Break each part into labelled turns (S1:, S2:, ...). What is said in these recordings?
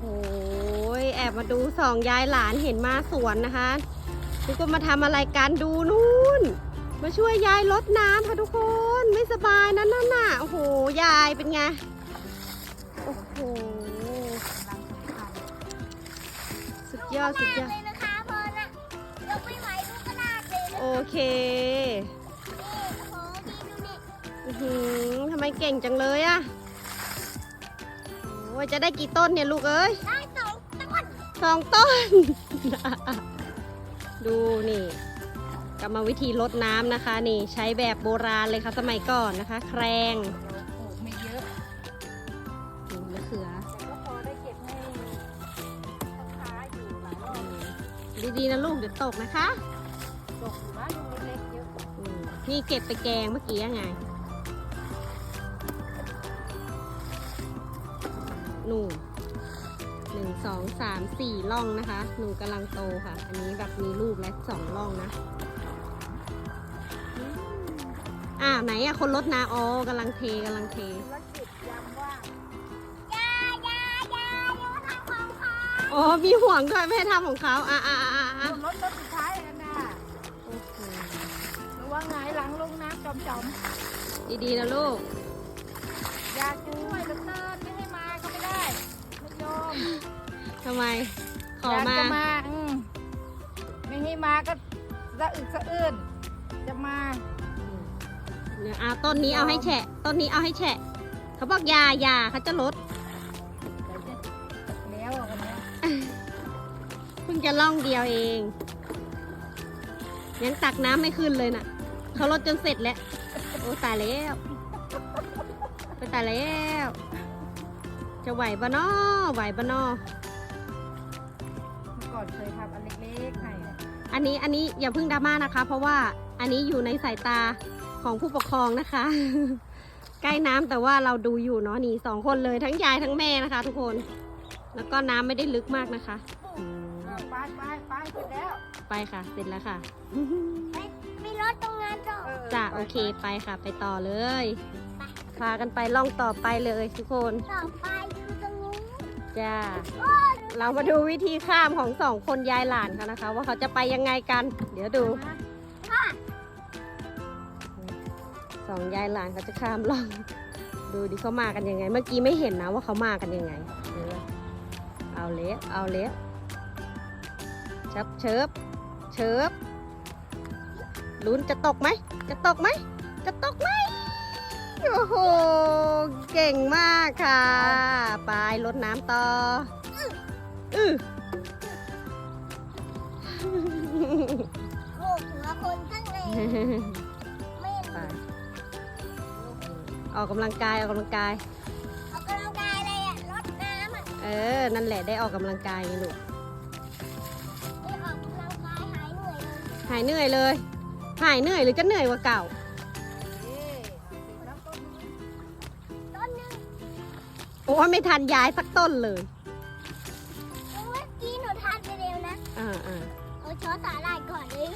S1: โอ้ยแอบมาดูสองยายหลานเห็นมาสวนนะคะทุกคนมาทำอะไรกันดูนู่น มาช่วยยายลดน้ำค่ะทุกคนไม่สบายนะนั่นน่ะโอ้โหยายเป็นไงโอ้โหสุดยอดสุดยอด
S2: เลยนะคะพอนะยกไม่ไหวลูกกระดาษเลยนะ
S1: โอเค
S2: นี่โอ้โหพี่ดูนี่
S1: อื้อหือทำไมเก่งจังเลยอะ โอ้ยจะได้กี่ต้นเนี่ยลูกเอ้ย
S2: ได้สองต้น
S1: สองต้น ดูนี่กรรมวิธีลดน้ำนะคะ นี่ใช้แบบโบราณเลยค่ะสมัยก่อนนะคะ แครง
S3: ปลูกไม่เยอะ
S1: นี่มะเขือ
S3: แต่ก็พอได้เก็บให้ลูกค้าอยู่หลายรอบ
S1: อืมดีๆนะลูกเดี๋ยวตกนะคะ
S3: ตกอยู่บ้านลูกเล็กๆเยอะ
S1: อืมนี่เก็บไปแกงเมื่อกี้ยังไง หนูหนึ่งสองสามสี่ร่องนะคะ หนูกำลังโตค่ะ อันนี้แบบมีลูกและสองร่องนะ อ่าไหนอะคนรดน้ำอ๋อกำลังเทกำลังเท
S3: ธุรกิจยามว่าง
S2: ยายายาดูทางของเขา
S1: อ๋อมีห่วงด้วยไม่ให้ทำของเขาอะอะอะอะอะ
S3: รถรถสุดท้ายแล้วนะ
S1: โอ้โห
S3: ระวังหงายหลังลงน้ำจอมจอม
S1: ดีๆนะลูก
S3: ๆอยากช่วยเหลือเกินไทำ
S1: ไม ขอยา
S3: ก
S1: มา
S3: จะมาอืมไม่ให้มาก็สะอึกสะอื้นจะมา
S1: เนี่ยเอาต้นนี้เอาให้แฉะ ต้นนี้เอาให้แฉะ เขาบอกอยาอยาเขาจะลด
S3: แล้วอะวันเนี้ย
S1: เพิ่งจะล่องเดียวเอง ยังตักน้ำไม่ขึ้นเลยน่ะ เขาลดจนเสร็จแล้ว โอ้ตายแล้ว ไปตายแล้ว จะไหวปะน้อไหวปะน้อ
S3: เมื่อก่อนเคยทำอันเล็กๆให้
S1: อันนี้อันนี้อย่าเพิ่งดราม่านะคะ เพราะว่าอันนี้อยู่ในสายตาของผู้ปกครองนะคะ ใกล้น้ำแต่ว่าเราดูอยู่เนาะนี่สองคนเลยทั้งยายทั้งแม่นะคะ ทุกคน แล้วก็น้ำไม่ได้ลึกมากนะคะอืม
S3: ไปไปไปเสร็จแล้ว
S1: ไปค่ะเสร็จแล้วค่ะ
S2: มีรถตรงนั้นต่อ
S3: เออ
S1: จ้ะโอเคไปค่ะ ไปต่อเลยพากันไปล่องต่อไปเลยทุกคน
S2: ต่อไปดูตรงนู้น
S1: จ้า เรามาดูวิธีข้ามของสองคนยายหลานเขานะคะ ว่าเขาจะไปยังไงกัน เดี๋ยวดูสองยายหลานเขาจะข้ามลอง ดูดิเขามากันยังไง เมื่อกี้ไม่เห็นนะว่าเขามากันยังไง เอาเละเอาเละชับเชิบเชิบลุ้นจะตกไหม จะตกไหม จะตกไหม โอ้โห เก่งมากค่ะ ไป รดน้ำต่ออือ
S2: โขกหัวคนข้างในไม่เห็น
S1: ไปออกกำลังกายออกกำลังกาย
S2: ออกกำลังกายเลยอะรดน้ำอะ
S1: เออ นั่นแหละได้ออกกำลังกายไงลูก
S2: ไม่ออกกำลังกายหายเหนื่อยเลย
S1: หายเหนื่อยเลย หายเหนื่อยหรือจะเหนื่อยกว่าเก่า
S3: อ้
S1: ยไม่ทันย้ายสักต้นเลย
S2: เมื่อกี้หนูทานไปเร็วนะ
S1: อ่าอ่า
S2: เอาช้อนสาหร่ายก่อนเลย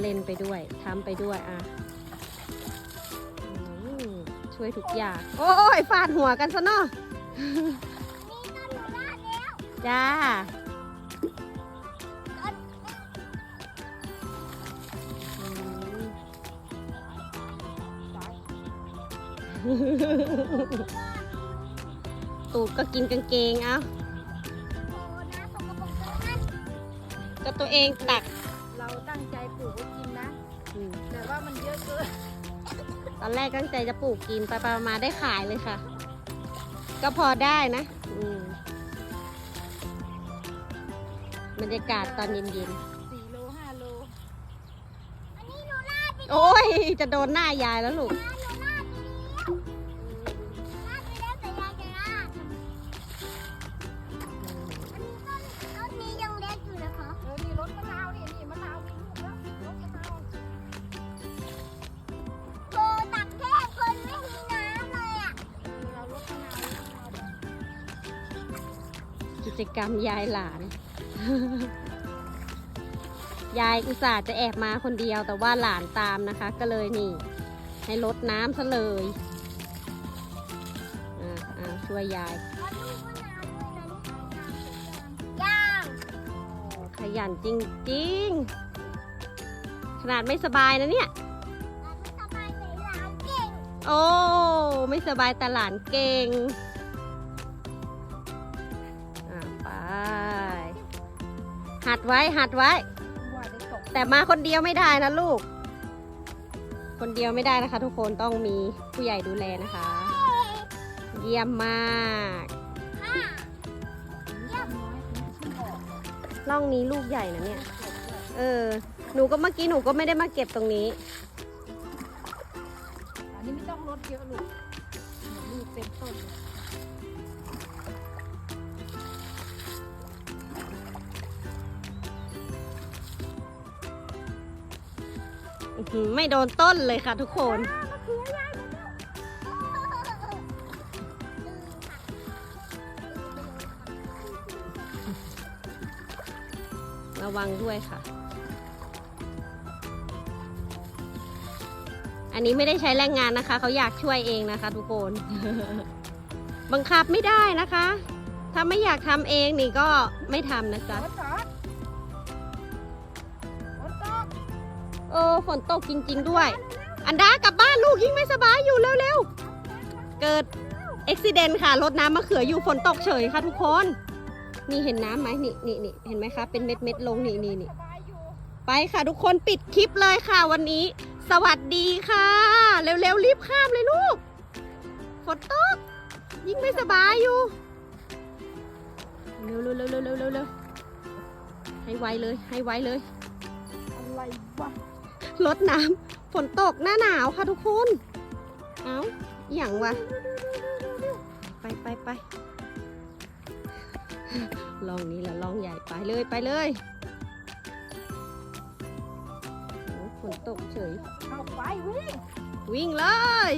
S1: เล่นไปด้วยทำไปด้วยอะอืมช่วยทุกอย่าง โอ้ยฟาดหัวกันซะเนาะ
S2: นี่ต้นหนูลาดแล้ว
S1: จ้า
S2: ตู
S1: ดก็กินกางเกงเอา
S2: โอ้น้ำสกปรกตรงนั้น
S1: ก็ตัวเองตัก
S3: เราตั้งใจปลูกไว้กินนะ
S1: อืม
S3: แต่ว่ามันเยอะเกิน
S1: ตอนแรกตั้งใจจะปลูกกินไปไปมาได้ขายเลยค่ะ ก็พอได้นะอืมบรรยากาศตอนเย็น
S3: สี่โลห้าโล
S2: อันนี้หนูลาดไป
S1: ๆโอ้ย จะโดนหน้ายายแล้วลูก
S2: จก
S3: รรม
S2: ยา
S1: ยหลาน ยายอุตส่าห์จะแอบมาคนเดียวแต่ว่าหลานตามนะคะ ก็เลยนี่ ให้ลดน้ำซะเลยอ่าอ่าช่วยยาย
S2: แล้วลูกมะนาวด้วยนะนี่ย่าง
S1: ขยันจริงๆ ขนาดไม่สบายนะเนี่ย
S2: แล้วไม่สบายไหนหลานเก่ง
S1: โอ้ ไม่สบายแต่หลานเก่ง ดไว้หัดไว้
S3: ว่าได้ตก
S1: แต่มาคนเดียวไม่ได้นะลูก คนเดียวไม่ได้นะคะ ทุกคนต้องมีผู้ใหญ่ดูแลนะคะ เยี่ยมมาก
S2: ค่ะ
S3: เยี่ยมน้อยมันชื่อออก
S1: ร่องนี้ลูกใหญ่นะเนี่ยเออ หนูก็เมื่อกี้หนูก็ไม่ได้มาเก็บตรงนี้
S3: อันนี้ไม่ต้องลดเยอะลูกหมือนลูกเต็มต้นเลย
S1: ไม่โดนต้นเลยค่ะทุกคน ระวังด้วยค่ะ อันนี้ไม่ได้ใช้แรงงานนะคะ เขาอยากช่วยเองนะคะทุกคน บังคับไม่ได้นะคะ ถ้าไม่อยากทำเองนี่ก็ไม่ทำนะจ๊ะ เออฝนตกจริง ๆ ด้วย อันดากลับบ้านลูกยิ่งไม่สบายอยู่เร็วๆ เกิดอุบิเหตุค่ะรดน้ำมะเขืออยู่ฝนตกเฉยค่ะทุกคน นี่เห็นน้ำไหมนี่นี่นี่เห็นไหมคะ เป็นเม็ดเม็ดๆลงนี่นี่นี่ไปค่ะทุกคนปิดคลิปเลยค่ะวันนี้ สวัสดีค่ะ เร็วๆรีบข้ามเลยลูกฝนตกยิ่งไม่สบายอยู่เร็วเร็วๆเร็วๆเร็วๆเร็วๆให้ไวเลยให้ไวเลย
S3: อะไรวะ
S1: ลดน้ำฝนตกหน้าหนาวค่ะทุกคน เอาอหย่างวะ ไปไปไปลองนี้แหละลองใหญ่ไปเลยไปเลยโอ้ฝนตกเฉย
S3: เอาไปวิ่ง
S1: วิ่งเลย